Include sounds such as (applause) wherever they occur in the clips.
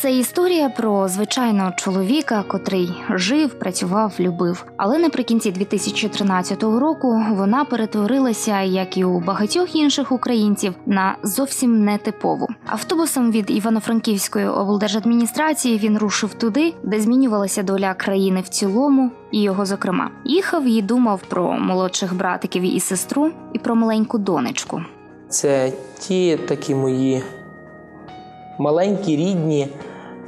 Це історія про звичайного чоловіка, котрий жив, працював, любив. Але наприкінці 2013 року вона перетворилася, як і у багатьох інших українців, на зовсім нетипову. Автобусом від Івано-Франківської облдержадміністрації він рушив туди, де змінювалася доля країни в цілому, і його зокрема. Їхав і думав про молодших братиків і сестру, і про маленьку донечку. Це ті такі мої маленькі рідні,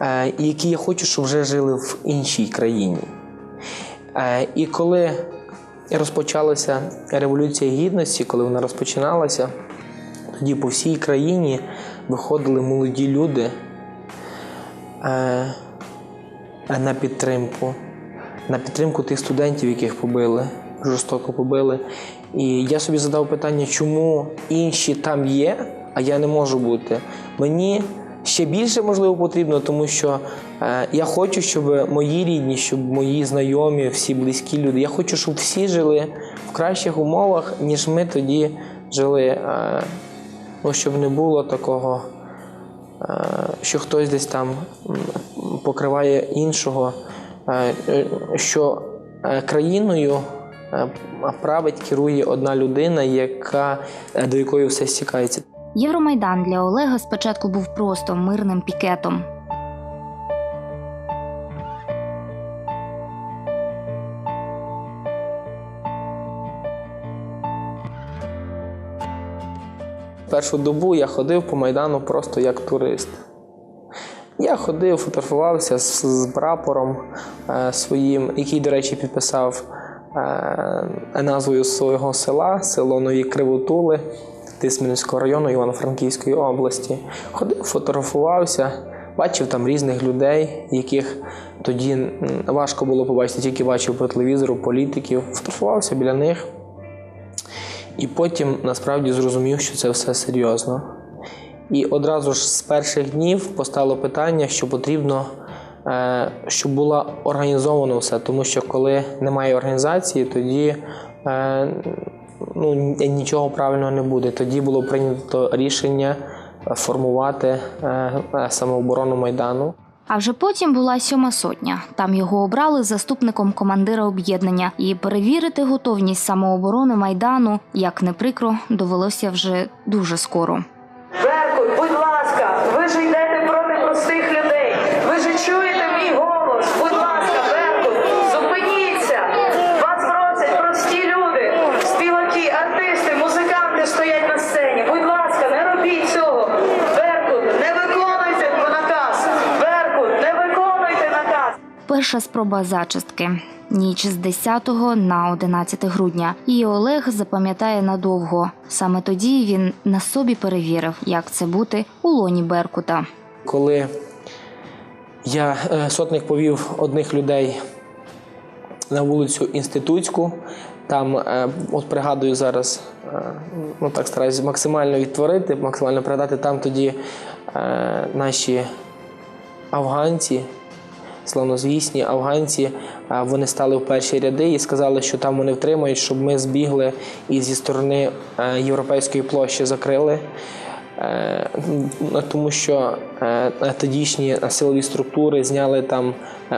е, які я хочу, щоб вже жили в іншій країні. Е, І коли розпочалася Революція Гідності, коли вона розпочиналася, тоді по всій країні виходили молоді люди е, на підтримку, на підтримку тих студентів, яких побили, жорстоко побили. І я собі задав питання, чому інші там є, а я не можу бути. Мені ще більше можливо потрібно, тому що е, я хочу, щоб мої рідні, щоб мої знайомі, всі близькі люди, я хочу, щоб всі жили в кращих умовах, ніж ми тоді жили. Е, ну, щоб не було такого, е, що хтось десь там покриває іншого, е, що е, країною е, править, керує одна людина, яка, е, до якої все стікається. Євромайдан для Олега спочатку був просто мирним пікетом. Першу добу я ходив по Майдану просто як турист. Я ходив, фотографувався з, з прапором е, своїм, який, до речі, підписав е, назвою свого села, село Нові Кривотули Тисменівського району Івано-Франківської області. Ходив, фотографувався, бачив там різних людей, яких тоді важко було побачити, тільки бачив по телевізору, політиків. Фотографувався біля них. І потім насправді зрозумів, що це все серйозно. І одразу ж з перших днів постало питання, що потрібно, е, щоб було організовано все. Тому що коли немає організації, тоді е, ну, нічого правильного не буде. Тоді було прийнято рішення формувати е, е, самооборону Майдану. А вже потім була сьома сотня. Там його обрали заступником командира об'єднання, і перевірити готовність самооборони майдану, як не прикро, довелося вже дуже скоро. Беркут, будь ласка, ви ж йдете проти простих людей. Ви ж чуєте мій голос. Будь ласка, Беркут, зупиніться. Вас просять прості люди, співаки, артисти, музиканти стоять на сцені. Будь ласка, не робіть цього. Беркут, не виконуйте наказ. Беркут, не виконуйте наказ. Перша спроба зачистки. Ніч з 10 на 11 грудня. Її Олег запам'ятає надовго. Саме тоді він на собі перевірив, як це бути у лоні Беркута. Коли я е, сотник повів одних людей на вулицю Інститутську, там, е, от пригадую зараз, е, ну так стараюся максимально відтворити, максимально пригадати, там тоді наші афганці, славнозвісні афганці, вони стали в перші ряди і сказали, що там вони втримають, щоб ми збігли і зі сторони е, Європейської площі закрили. Е, Тому що е, тодішні силові структури зняли там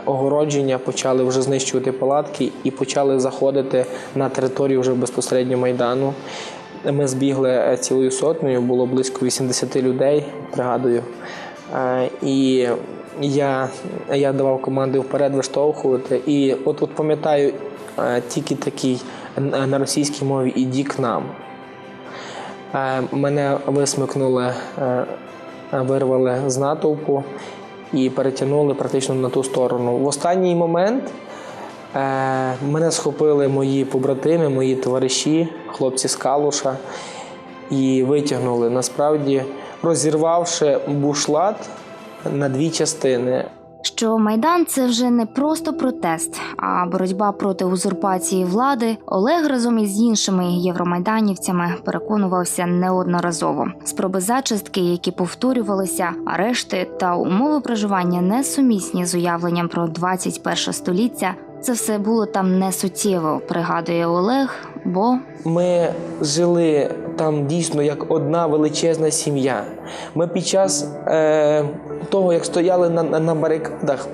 огородження, почали вже знищувати палатки і почали заходити на територію вже безпосередньо Майдану. Ми збігли цілою сотнею, було близько 80 людей, пригадую. І я, я давав команди вперед виштовхувати. І от, от пам'ятаю е, тільки такий е, на російській мові іді к нам. Е, Мене висмикнули, вирвали з натовпу і перетягнули практично на ту сторону. В останній момент мене схопили мої побратими, мої товариші, хлопці з Калуша, і витягнули, насправді розірвавши бушлат на дві частини. Що майдан це вже не просто протест, а боротьба проти узурпації влади. Олег разом із іншими євромайданівцями переконувався неодноразово. Спроби зачистки, які повторювалися, арешти та умови проживання несумісні з уявленням про 21 століття, Це все було там не суттєво, пригадує Олег, бо Ми жили там дійсно як одна величезна сім'я. Ми під час е, того, як стояли на, на, барикадах,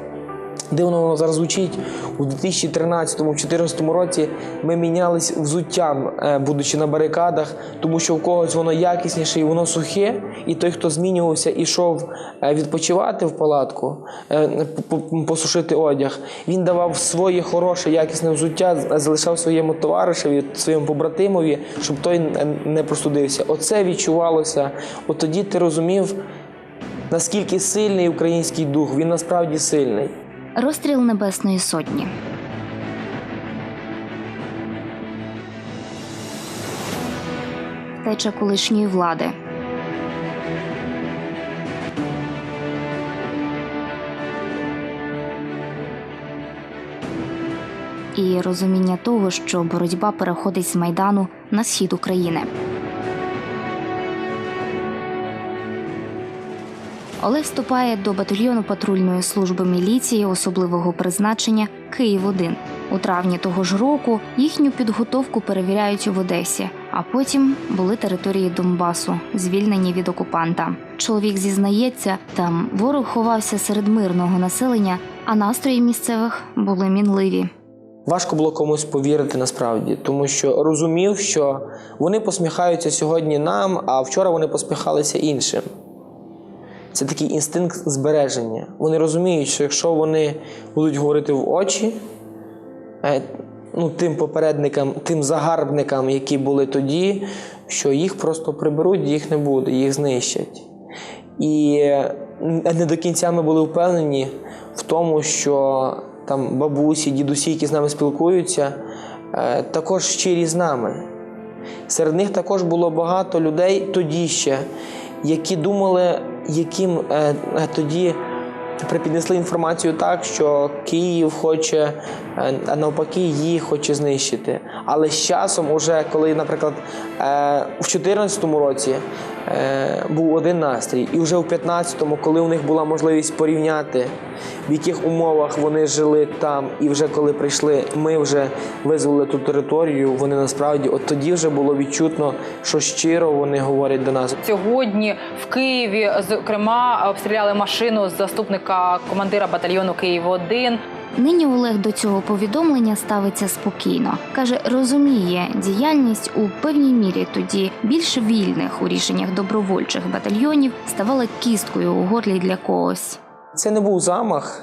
дивно воно зараз звучить, у 2013-2014 році ми мінялись взуттям, е, будучи на барикадах, тому що в когось воно якісніше і воно сухе, і той, хто змінювався, ішов е, відпочивати в палатку, е, по- по- посушити одяг, він давав своє хороше, якісне взуття, залишав своєму товаришеві, своєму побратимові, щоб той не простудився. Оце відчувалося. От тоді ти розумів, наскільки сильний український дух, він насправді сильний. Розстріл Небесної Сотні. Втеча колишньої влади. І розуміння того, що боротьба переходить з майдану на схід України. Олег вступає до батальйону патрульної служби міліції особливого призначення Київ 1 У травні того ж року їхню підготовку перевіряють в Одесі, а потім були території Донбасу, звільнені від окупанта. Чоловік зізнається, там ворог ховався серед мирного населення, а настрої місцевих були мінливі. Важко було комусь повірити насправді, тому що розумів, що вони посміхаються сьогодні нам, а вчора вони посміхалися іншим. Це такий інстинкт збереження. Вони розуміють, що якщо вони будуть говорити в очі, е, ну, тим попередникам, тим загарбникам, які були тоді, що їх просто приберуть, їх не буде, їх знищать. І е, не до кінця ми були впевнені в тому, що там бабусі, дідусі, які з нами спілкуються, е, також щирі з нами. Серед них також було багато людей тоді ще, які думали, яким е, е, тоді припіднесли інформацію так, що Київ хоче, е, навпаки, її хоче знищити. Але з часом, уже коли, наприклад, е, в 2014 році був один настрій, і вже в 2015-му, коли у них була можливість порівняти, в яких умовах вони жили там, і вже коли прийшли, ми вже визволили ту територію, вони насправді от тоді вже було відчутно, що щиро вони говорять до нас. Сьогодні в Києві, зокрема, обстріляли машину з заступника командира батальйону Київ 1 Нині Олег до цього повідомлення ставиться спокійно. каже, розуміє діяльність у певній мірі тоді більш вільних у рішеннях добровольчих батальйонів ставала кісткою у горлі для когось. Це не був замах,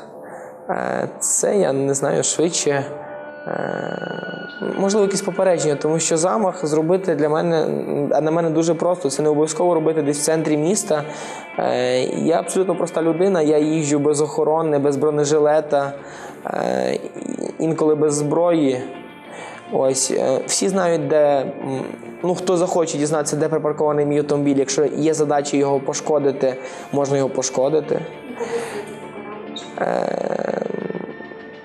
е, це я не знаю швидше. Е, Можливо, якісь попередження, тому що замах зробити для мене, на мене дуже просто. Це не обов'язково робити десь в центрі міста. Е, Я абсолютно проста людина, я їжджу без охорони, без бронежилета, е, інколи без зброї. Ось всі знають, де ну хто захоче дізнатися, де припаркований мій автомобіль. Якщо є задача його пошкодити, можна його пошкодити.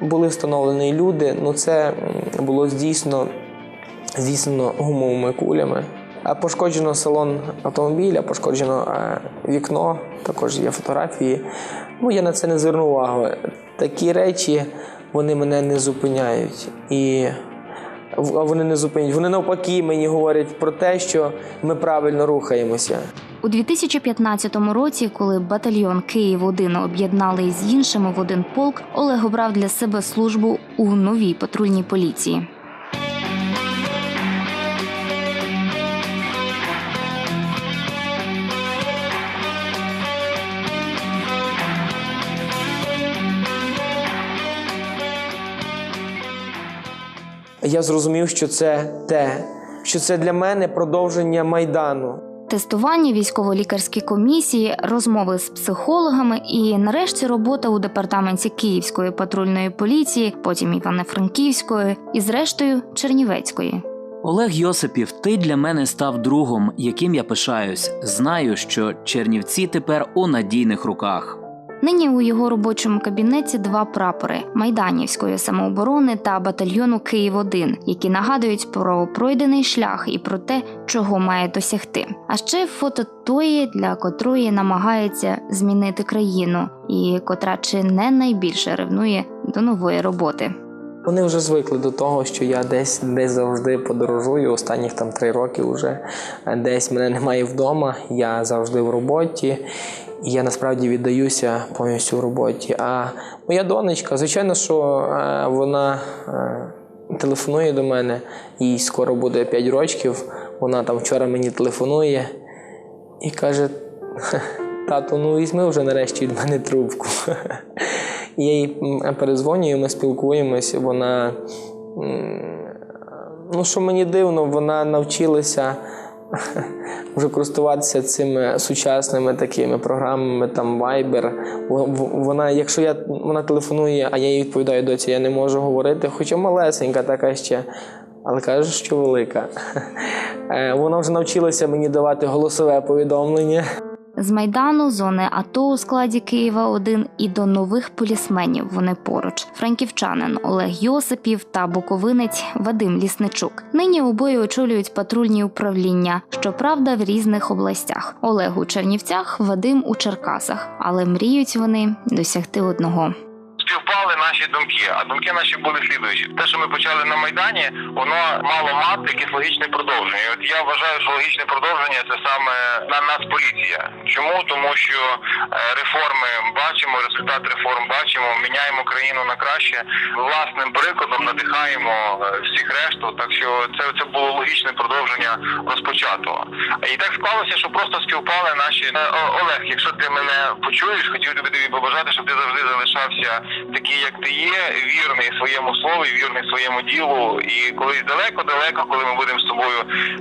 Були встановлені люди, ну це було здійснено, здійснено гумовими кулями. Пошкоджено салон автомобіля, пошкоджено е, вікно, також є фотографії. Ну, я на це не звернув увагу. Такі речі вони мене не зупиняють. І а вони не зупинять. Вони навпаки мені говорять про те, що ми правильно рухаємося. У 2015 році, коли батальйон Київ 1 об'єднали з іншими в один полк, Олег обрав для себе службу у новій патрульній поліції. Я зрозумів, що це те, що це для мене продовження майдану. Тестування, військово-лікарські комісії, розмови з психологами і нарешті робота у департаменті Київської патрульної поліції, потім Івано-Франківської і, зрештою, Чернівецької. Олег Йосипів, ти для мене став другом, яким я пишаюсь. Знаю, що Чернівці тепер у надійних руках. Нині у його робочому кабінеті два прапори майданівської самооборони та батальйону Київ 1 які нагадують про пройдений шлях і про те, чого має досягти. А ще фото тої, для котрої намагається змінити країну, і котра чи не найбільше ревнує до нової роботи. Вони вже звикли до того, що я десь десь завжди подорожую. Останніх там три роки вже десь мене немає вдома. Я завжди в роботі. Я насправді віддаюся повністю в роботі. А моя донечка, звичайно, що е, вона е, телефонує до мене, їй скоро буде 5 років. Вона там вчора мені телефонує і каже: тату, ну візьми вже нарешті від мене трубку. (laughs) Я їй перезвонюю, ми спілкуємось. Вона, ну що мені дивно, вона навчилася (laughs) вже користуватися цими сучасними такими програмами, там Viber. Вона, якщо я вона телефонує, а я їй відповідаю доці, я не можу говорити, хоча малесенька така ще. Але каже, що велика. (laughs) Е, Вона вже навчилася мені давати голосове повідомлення. З майдану, зони АТО у складі Києва 1 і до нових полісменів вони поруч. Франківчанин Олег Йосипів та буковинець Вадим Лісничук. Нині обоє очолюють патрульні управління, щоправда, в різних областях. Олег у Чернівцях, Вадим у Черкасах, але мріють вони досягти одного. Співпали наші думки, а думки наші були слідуючі. Те, що ми почали на майдані, воно мало мати якесь логічне продовження. І От я вважаю, що логічне продовження це саме на нас поліція. Чому? Тому що е, реформи бачимо, результат реформ бачимо, міняємо країну на краще. Власним прикладом надихаємо е, всіх решту. Так що це, це було логічне продовження розпочатого. І так склалося, що просто співпали наші Е, Олег. Якщо ти мене почуєш, хотів тобі тобі побажати, щоб ти завжди залишався такий, як ти є, вірний своєму слову, вірний своєму ділу. І колись далеко-далеко, коли ми будемо з тобою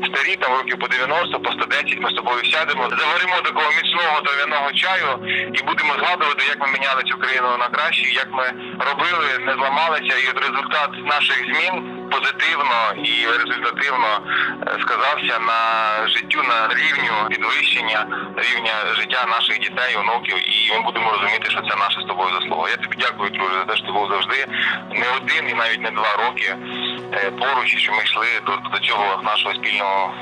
старі, там років по 90, по 110, ми з тобою сядемо, заваримо такого міцного трав'яного чаю і будемо згадувати, як ми міняли цю країну на краще, як ми робили, не зламалися, і результат наших змін позитивно і результативно е, сказався на життю на рівню підвищення рівня життя наших дітей, онуків, і ми будемо розуміти, що це наша з тобою заслуга. Я тобі дякую, друже, за те, що ти був завжди не один і навіть не два роки е, поруч, що ми йшли до, до цього нашого спільного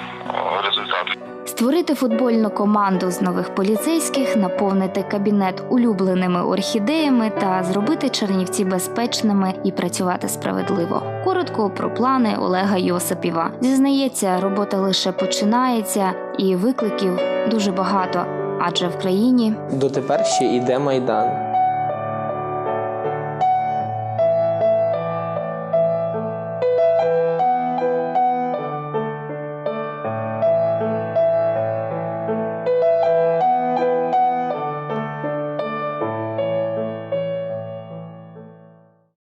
результату. Створити футбольну команду з нових поліцейських, наповнити кабінет улюбленими орхідеями та зробити Чернівці безпечними і працювати справедливо. Коротко про плани Олега Йосипіва. Зізнається, робота лише починається, і викликів дуже багато, адже в країні Дотепер ще йде майдан.